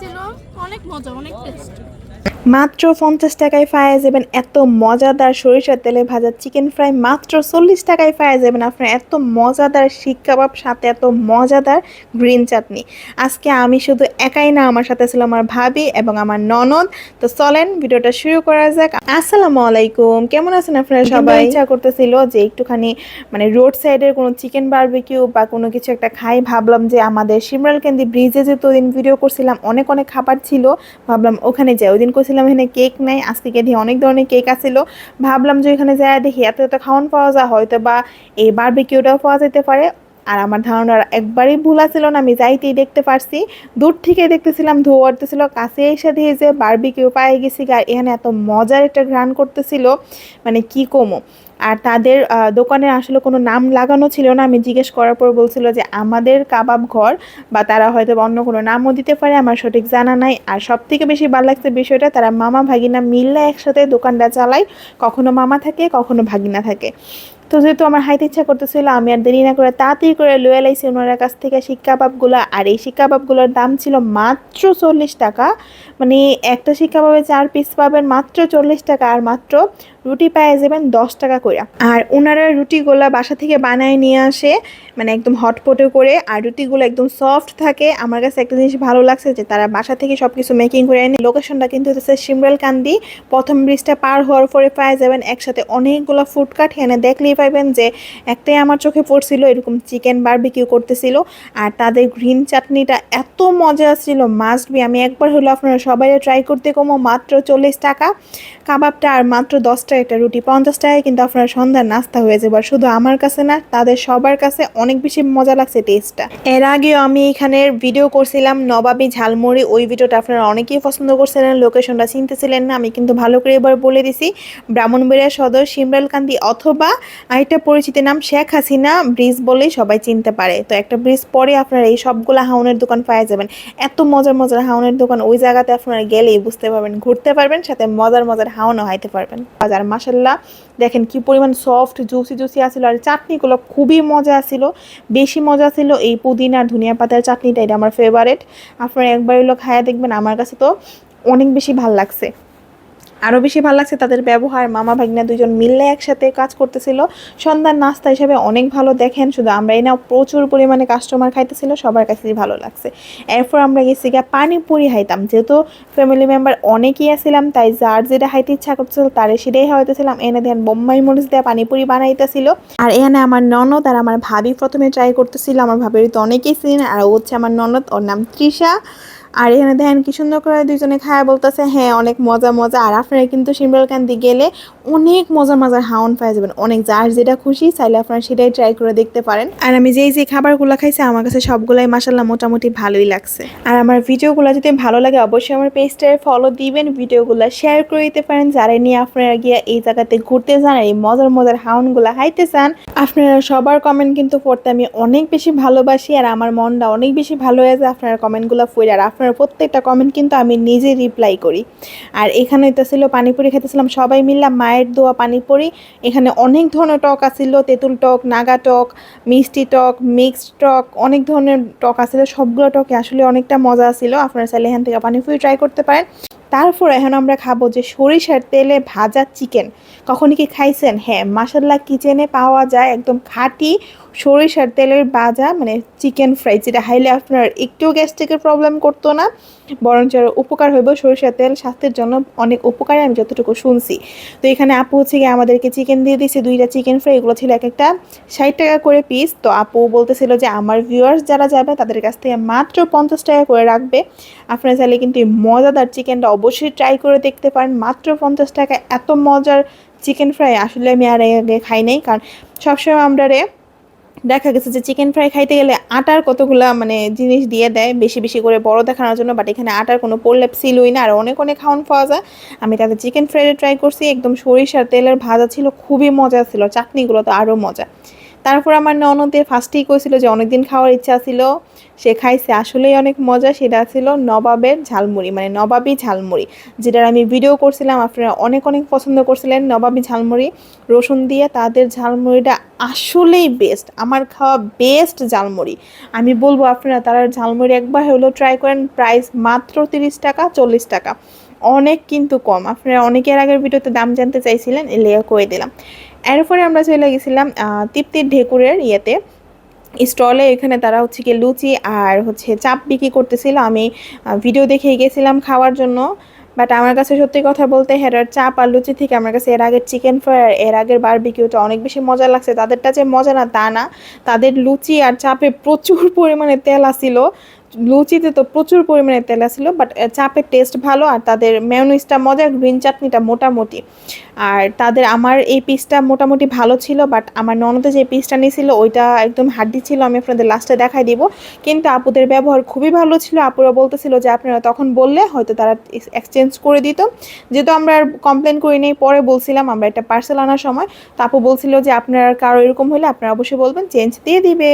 ছিল অনেক মজা অনেক টেস্ট মাত্র পঞ্চাশ টাকায় পাওয়া যাবেন এত মজাদার সরিষার তেলে ভাজা চিকেন ফ্রাই মাত্র চল্লিশ টাকায় পাওয়া যাবেন আপনার এত মজাদার শিক কাবাব সাথে এত মজাদার গ্রিন চাটনি আজকে আমি শুধু একাই না আমার সাথে ছিল আমার ভাবি এবং আমার ননদ। তো চলেন ভিডিওটা শুরু করা যাক। আসসালামু আলাইকুম। কেমন আছেন আপনারা সবাই? ইচ্ছা করতেছিল যে একটুখানি মানে রোড সাইডের কোনো চিকেন বারবিকিউ বা কোনো কিছু একটা খাই। ভাবলাম যে আমাদের শিমরাল ক্যান্দি ব্রিজে যে দিন ভিডিও করছিলাম অনেক অনেক খাবার ছিল। ভাবলাম ওখানে যাই। ওই দিন করছিলাম, এখানে কেক নাই, আজকে গিয়ে অনেক ধরনের কেক আসছিল ভাবলাম যে এখানে যাই দেখি, এত এত খাওয়ান পাওয়া যায় হয়তো বা এই বারবিকিউটাও পাওয়া যেতে পারে। আর আমার ধারণা একবারই ভুল ছিল না, আমি যাইতেই দেখতে পারছি। দূর থেকে দেখতেছিলাম, ধোয়া উঠতেছিল, কাছে এসে দিয়ে যে বারবিকিউ পায়ে গেছি, আর এখানে এত মজার একটা ঘ্রাণ করতেছিল। মানে কি কমো? আর তাদের দোকানে আসলে কোনো নাম লাগানো ছিল না। আমি জিজ্ঞেস করার পর বলছিল যে, আমাদের কাবাব ঘর বা তারা হয়তো অন্য কোনো নামও দিতে পারে, আমার সঠিক জানা নাই। আর সব থেকে বেশি ভালো লাগছে বিষয়টা, তারা মামা ভাগিনা মিললে একসাথে দোকানটা চালায়। কখনো মামা থাকে, কখনো ভাগিনা থাকে। তো যেহেতু আমার হাইতে ইচ্ছা করতেছিল, আমি আর দেরি না করে তাড়াতাড়ি করে লয়ে লাইছি ওনার কাছ থেকে শিক কাবাবগুলো আর এই শিক কাবাবগুলোর দাম ছিল মাত্র চল্লিশ টাকা। মানে একটা শিক কাবাবে চার পিস পাবেন মাত্র চল্লিশ টাকা আর মাত্র রুটি পেয়ে যাবেন দশ টাকা করে আর ওনারা রুটিগুলো বাসা থেকে বানায় নিয়ে আসে মানে একদম হটপটে করে। আর রুটিগুলো একদম সফট থাকে। আমার কাছে একটা জিনিস ভালো লাগছে যে তারা বাসা থেকে সব কিছু মেকিং করে এনে লোকেশনটা কিন্তু হচ্ছে সিমরাল কান্দি প্রথম ব্রিজটা পার হওয়ার পরে পায়ে যাবেন একসাথে অনেকগুলো ফুডকাট এনে দেখলেই পাইবেন যে একটাই আমার চোখে পড়ছিল, এরকম চিকেন বারবিকিউ করতেছিল। আর তাদের গ্রিন চাটনিটা এত মজা ছিল মাস্ট বি আমি একবার হলো আপনারা সবাই ট্রাই করতে কমো, মাত্র চল্লিশ টাকা। কাবাবটা আর মাত্র দশ টাকা, একটা রুটি পঞ্চাশ টাকায় কিন্তু আপনার সন্ধ্যার নাস্তা হয়ে যাবে। শুধু আমার কাছে না, তাদের সবার কাছে অনেক বেশি মজা লাগছে টেস্টটা এর আগেও আমি এখানে ভিডিও করছিলাম নবাবী ঝালমুড়ি, ওই ভিডিওটা আপনারা অনেকেই পছন্দ করছিলেন লোকেশনটা চিনতেছিলেন না, আমি কিন্তু ভালো করে এবার বলে দিছি। ব্রাহ্মণবাড়িয়া সদর, সিমরালকান্দি অথবা আরেকটা পরিচিত নাম শেখ হাসিনা, ব্রিজ বলেই সবাই চিনতে পারে। তো একটা ব্রিজ পরে আপনারা এই সবগুলো হাউনের দোকান পাওয়া যাবেন। এত মজার মজার হাউনের দোকান ওই জায়গাতে আপনারা গেলেই বুঝতে পারবেন, ঘুরতে পারবেন, সাথে মজার মজার হাউনও হাইতে পারবেন। আর মাসাল্লাহ দেখেন কি পরিমাণ সফট জুসি জুসি আসিল আর চাটনিগুলো খুবই মজা আসিল বেশি মজা ছিল এই পুদিনা আর ধনিয়া পাতার চাটনিটা, এটা আমার ফেভারেট আপনারা একবার হলো খায়া দেখবেন, আমার কাছে তো অনেক বেশি ভালো লাগছে। আরও বেশি ভালো লাগছে তাদের ব্যবহার। মামা ভাগনা দুজন মিললে একসাথে কাজ করতেছিল। সন্ধ্যার নাস্তা হিসেবে অনেক ভালো দেখেন, শুধু আমরা না প্রচুর পরিমাণে কাস্টমার খাইতেছিল, সবার কাছেই ভালো লাগছে। এরপর আমরা গেছি গিয়ে পানিপুরি খাইতাম, যেহেতু ফ্যামিলি মেম্বার অনেকেই আসছিলাম তাই যার যেটা খাইতে ইচ্ছা করতেছিল, তারে সেটাই খাওয়াইতেছিলাম। এনে দেন বোম্বাই মরিচ দেওয়া পানিপুরি বানাইতেছিল। আর এখানে আমার ননদ আর আমার ভাবি প্রথমে ট্রাই করতেছিল, আমার ভাবির তো অনেকেই চিনেন আর ও হচ্ছে আমার ননদ, ওর নাম তৃষা। আর এখানে দেখেন কি সুন্দর করে দুইজনে খায় বলতেছে হ্যাঁ অনেক মজা মজা। আর আপনারা কিন্তু শিমরালকান্দি গেলে অনেক মজা মজার হাউন পাওয়া যাবেন। অনেক যার যেটা খুশি, চাইলে আপনারা সেটাই ট্রাই করে দেখতে পারেন। আর আমি যেই যে খাবারগুলো খাইছি, আমার কাছে সবগুলাই মাসাল্লাহ মোটামুটি ভালোই লাগছে। আর আমার ভিডিওগুলো যদি ভালো লাগে, অবশ্যই আমার পেজটায় ফলো দিবেন, ভিডিওগুলো শেয়ার করে দিতে পারেন। যারা নিয়ে আপনারা গিয়ে এই জায়গাতে ঘুরতে যান এই মজার মজার হাউনগুলো খাইতে চান, আপনারা সবার কমেন্ট কিন্তু পড়তে আমি অনেক বেশি ভালোবাসি। আর আমার মনটা অনেক বেশি ভালো হয়ে যায় আপনার কমেন্টগুলো পড়ে। আর আপনার প্রত্যেকটা কমেন্ট কিন্তু আমি নিজে রিপ্লাই করি। আর এখানে তো ছিল পানিপুরি খেতেছিলাম সবাই মিললাম মায়ের দোয়া পানিপুরি। এখানে অনেক ধরনের টক আছিল, তেঁতুল টক, নাগা টক, মিষ্টি টক মিক্সড টক, অনেক ধরনের টক আছিল। সবগুলো টকে আসলে অনেকটা মজা ছিল আপনারা চাইলে এখান থেকে পানিপুরি ট্রাই করতে পারেন। তারপর এখন আমরা খাব যে সরিষার তেলে ভাজা চিকেন কখনই কি খাইছেন? হ্যাঁ মাসাল্লাহ কিচেনে পাওয়া যায়, একদম খাঁটি সরিষার তেলের ভাজা মানে চিকেন ফ্রাই যেটা হাইলে আপনার একটু গ্যাস্ট্রিকের প্রবলেম করতো না, বরঞ্চ আরও উপকার হইব সরিষার তেল, স্বাস্থ্যের জন্য অনেক উপকারী আমি যতটুকু শুনছি। তো এখানে আপু হচ্ছে গিয়ে আমাদেরকে চিকেন দিয়ে দিয়েছে দুইটা চিকেন ফ্রাই এগুলো ছিল এক একটা ষাট টাকা করে পিস তো আপু বলতেছিল যে আমার ভিউয়ার্স যারা যাবে, তাদের কাছ থেকে মাত্র পঞ্চাশ টাকা করে রাখবে। আপনারা চাইলে কিন্তু এই মজাদার চিকেনটা অবশ্যই ট্রাই করে দেখতে পারেন। মাত্র পঞ্চাশ টাকা, এত মজার চিকেন ফ্রাই আসলে আমি আর আগে খাই নাই। কারণ সবসময় আমরা রে দেখা গেছে যে চিকেন ফ্রাই খাইতে গেলে আটার কতগুলো মানে জিনিস দিয়ে দেয়, বেশি বেশি করে বড় দেখানোর জন্য বাট এখানে আটার কোনো প্রলেপ ছিলই না। আর অনেক অনেক খাওয়ান পাওয়া যায়। আমি তাদের চিকেন ফ্রাইডে ট্রাই করছি, একদম সরিষার তেলের ভাজা ছিল, খুবই মজা ছিল, চাটনিগুলো তো আরও মজা। তারপর আমার ননদের ফার্স্টেই কইছিল যে অনেকদিন খাওয়ার ইচ্ছা ছিল। সে খাইছে, আসলেই অনেক মজা। সেটা ছিল নবাবের ঝালমুড়ি মানে নবাবী ঝালমুড়ি, যেটার আমি ভিডিও করছিলাম, আপনারা অনেক অনেক পছন্দ করছিলেন, নবাবি ঝালমুড়ি। রসুন দিয়ে তাদের ঝালমুড়িটা আসলেই বেস্ট আমার খাওয়া বেস্ট ঝালমুড়ি। আমি বলব আপনারা, তারা ঝালমুড়ি একবার হলো ট্রাই করেন প্রাইস মাত্র তিরিশ টাকা, চল্লিশ টাকা। অনেক কিন্তু কম। আপনারা অনেকের আগের ভিডিওতে দাম জানতে চাইছিলেন এলিয়া করে দিলাম। এরপরে আমরা চলে গেছিলাম তৃপ্তির ঢেকুরের ইয়েতে। স্টলে এখানে তারা হচ্ছে কি লুচি আর হচ্ছে চাপ বিক্রি করতেছিল। আমি ভিডিও দেখে গেছিলাম খাওয়ার জন্য। বাট আমার কাছে সত্যি কথা বলতে হেরার চাপ আর লুচি থেকে আমার কাছে এর আগের চিকেন ফ্রাই এর আগের বারবিকিউটা অনেক বেশি মজা লাগছে। তাদেরটা যে মজা না, তা না। তাদের লুচি আর চাপে প্রচুর পরিমাণে তেল আসিল লুচিতে তো প্রচুর পরিমাণে তেল আসিল বাট চাপের টেস্ট ভালো আর তাদের মেয়নিজটা মজা গ্রিন চাটনিটা মোটামুটি। আর তাদের আমার এই পিসটা মোটামুটি ভালো ছিল বাট আমার ননদে যে পিসটা নিয়েছিল ওইটা একদম হাড্ডি ছিল, আমি আপনাদের লাস্টে দেখাই দিব। কিন্তু আপুদের ব্যবহার খুবই ভালো ছিল, আপুরা বলতেছিল যে আপনারা তখন বললে হয়তো তারা এক্সচেঞ্জ করে দিত। যেহেতু আমরা আর কমপ্লেন করি নেই, পরে বলছিলাম আমরা একটা পার্সেল আনার সময়। তো আপু বলছিল যে আপনারা কারও এরকম হলে আপনারা অবশ্যই বলবেন চেঞ্জ দিয়ে দিবে।